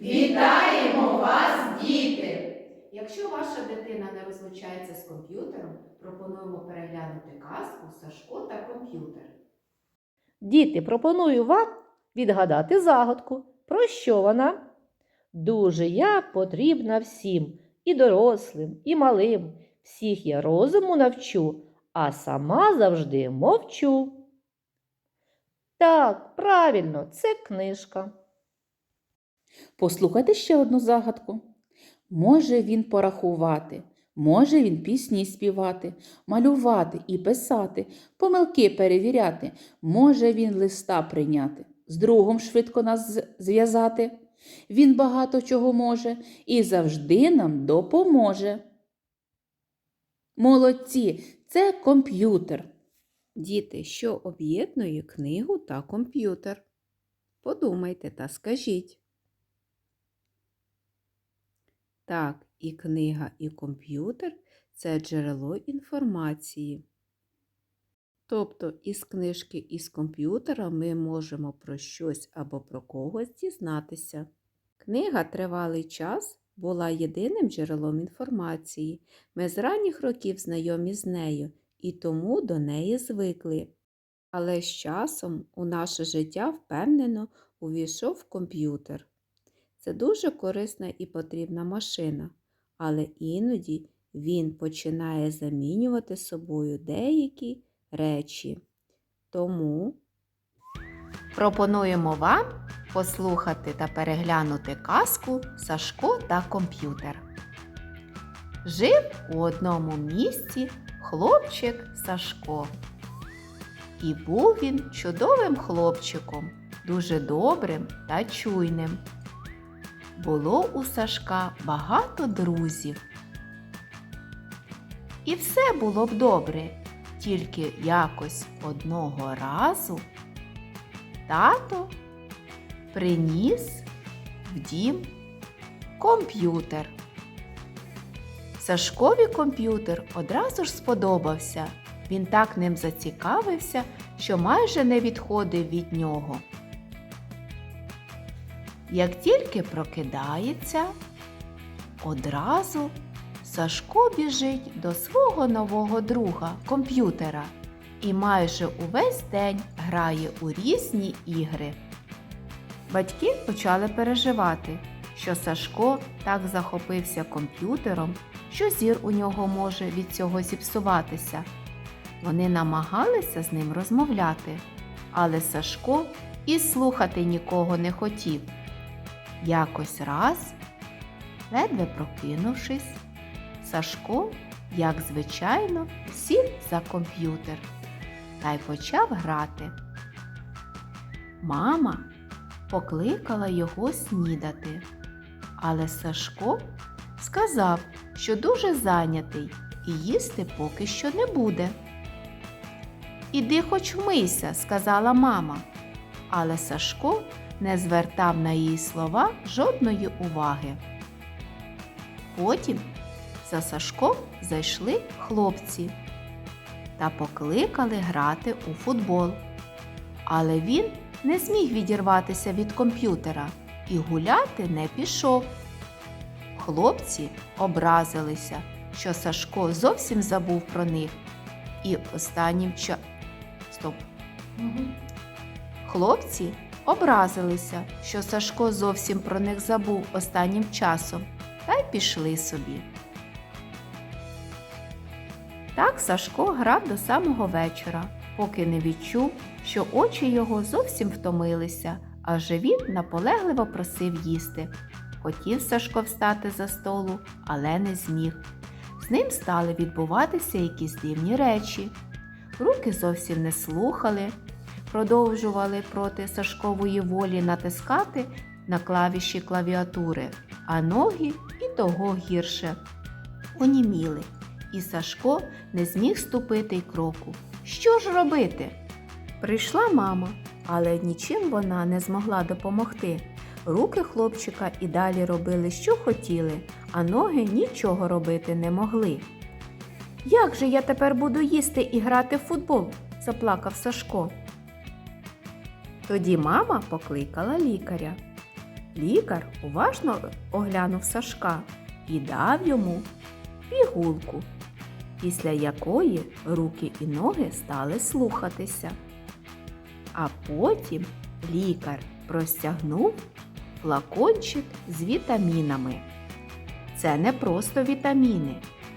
Вітаємо вас, діти! Якщо ваша дитина не розлучається з комп'ютером, пропонуємо переглянути казку Сашко та комп'ютер. Діти, пропоную вам відгадати загадку. Про що вона? Дуже я потрібна всім, і дорослим, і малим. Всіх я розуму навчу, а сама завжди мовчу. Так, правильно, це книжка. Послухайте ще одну загадку. Може він порахувати, може він пісні співати, малювати і писати, помилки перевіряти, може він листа прийняти, з другом швидко нас зв'язати. Він багато чого може і завжди нам допоможе. Молодці, це комп'ютер. Діти, що об'єднує книгу та комп'ютер? Подумайте та скажіть. Так, і книга, і комп'ютер це джерело інформації. Тобто із книжки і з комп'ютера ми можемо про щось або про когось дізнатися. Книга тривалий час була єдиним джерелом інформації. Ми з ранніх років знайомі з нею і тому до неї звикли. Але з часом у наше життя впевнено увійшов комп'ютер. Це дуже корисна і потрібна машина, але іноді він починає замінювати собою деякі речі. Тому пропонуємо вам послухати та переглянути казку Сашко та комп'ютер. Жив у одному місці хлопчик Сашко. І був він чудовим хлопчиком, дуже добрим та чуйним. Було у Сашка багато друзів. І все було б добре, тільки якось одного разу тато приніс в дім комп'ютер. Сашкові комп'ютер одразу ж сподобався. Він так ним зацікавився, що майже не відходив від нього. Як тільки прокидається, одразу Сашко біжить до свого нового друга комп'ютера і майже увесь день грає у різні ігри. Батьки почали переживати, що Сашко так захопився комп'ютером, що зір у нього може від цього зіпсуватися. Вони намагалися з ним розмовляти, але Сашко і слухати нікого не хотів. Якось раз, ледве прокинувшись, Сашко, як звичайно, сів за комп'ютер та й почав грати. Мама покликала його снідати, але Сашко сказав, що дуже зайнятий і їсти поки що не буде. Іди хоч вмийся, сказала мама, але Сашко не звертав на її слова жодної уваги. Потім за Сашком зайшли хлопці та покликали грати у футбол. Але він не зміг відірватися від комп'ютера і гуляти не пішов. Хлопці образилися, що Сашко зовсім забув про них. І останнім ча... Стоп. Хлопці образилися, що Сашко зовсім про них забув останнім часом, та й пішли собі. Так Сашко грав до самого вечора, поки не відчув, що очі його зовсім втомилися, адже він наполегливо просив їсти. Хотів Сашко встати за столу, але не зміг. З ним стали відбуватися якісь дивні речі. Руки зовсім не слухали, продовжували проти Сашкової волі натискати на клавіші клавіатури, а ноги і того гірше. Оніміли, і Сашко не зміг ступити й кроку. Що ж робити? Прийшла мама, але нічим вона не змогла допомогти. Руки хлопчика і далі робили, що хотіли, а ноги нічого робити не могли. Як же я тепер буду їсти і грати в футбол? заплакав Сашко. Тоді мама покликала лікаря. Лікар уважно оглянув Сашка і дав йому пігулку, після якої руки і ноги стали слухатися. А потім лікар простягнув флакончик з вітамінами. Це не просто вітаміни,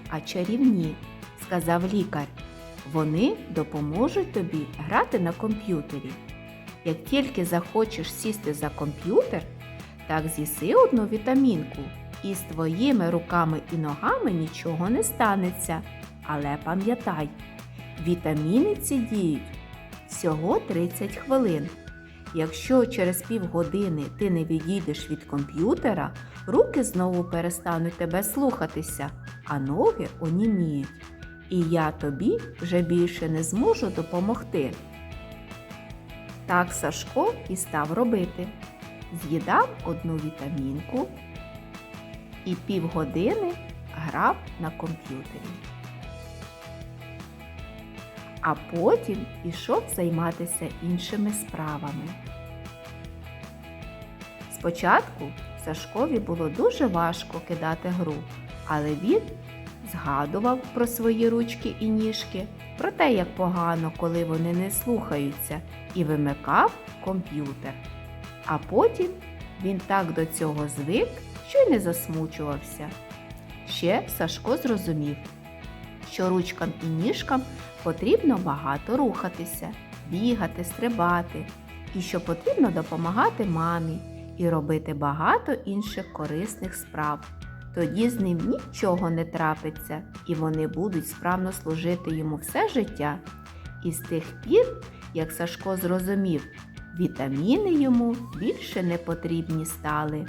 а чарівні, сказав лікар. Вони допоможуть тобі грати на комп'ютері. Як тільки захочеш сісти за комп'ютер, так з'їси одну вітамінку, і з твоїми руками і ногами нічого не станеться. Але пам'ятай, вітаміни ці діють всього 30 хвилин. Якщо через півгодини ти не відійдеш від комп'ютера, руки знову перестануть тебе слухатися, а ноги оніміють. І я тобі вже більше не зможу допомогти. Так Сашко і став робити. З'їдав одну вітамінку і півгодини грав на комп'ютері. А потім ішов займатися іншими справами. Спочатку Сашкові було дуже важко кидати гру, але він згадував про свої ручки і ніжки, про те, як погано, коли вони не слухаються, і вимикав комп'ютер. А потім він так до цього звик, що й не засмучувався. Ще Сашко зрозумів, що ручкам і ніжкам потрібно багато рухатися, бігати, стрибати, і що потрібно допомагати мамі і робити багато інших корисних справ. Тоді з ним нічого не трапиться, і вони будуть справно служити йому все життя. І з тих пір, як Сашко зрозумів, вітаміни йому більше не потрібні стали.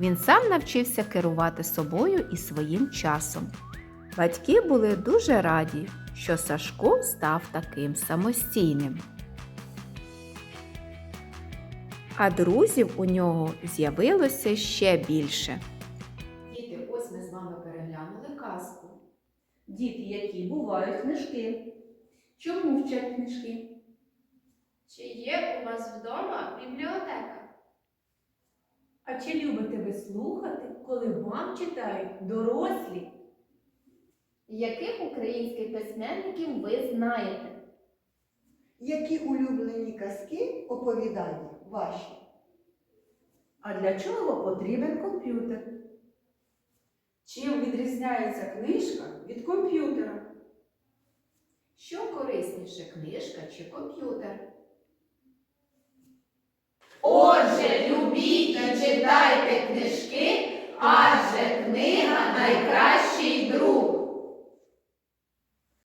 Він сам навчився керувати собою і своїм часом. Батьки були дуже раді, що Сашко став таким самостійним. А друзів у нього з'явилося ще більше. Бувають книжки. Чому вчать книжки? Чи є у вас вдома бібліотека? А чи любите ви слухати, коли вам читають дорослі? Яких українських письменників ви знаєте? Які улюблені казки оповідання ваші? А для чого потрібен комп'ютер? Чим відрізняється книжка від комп'ютера? корисніше книжка чи комп'ютер? Отже, любіть та читайте книжки, адже книга найкращий друг.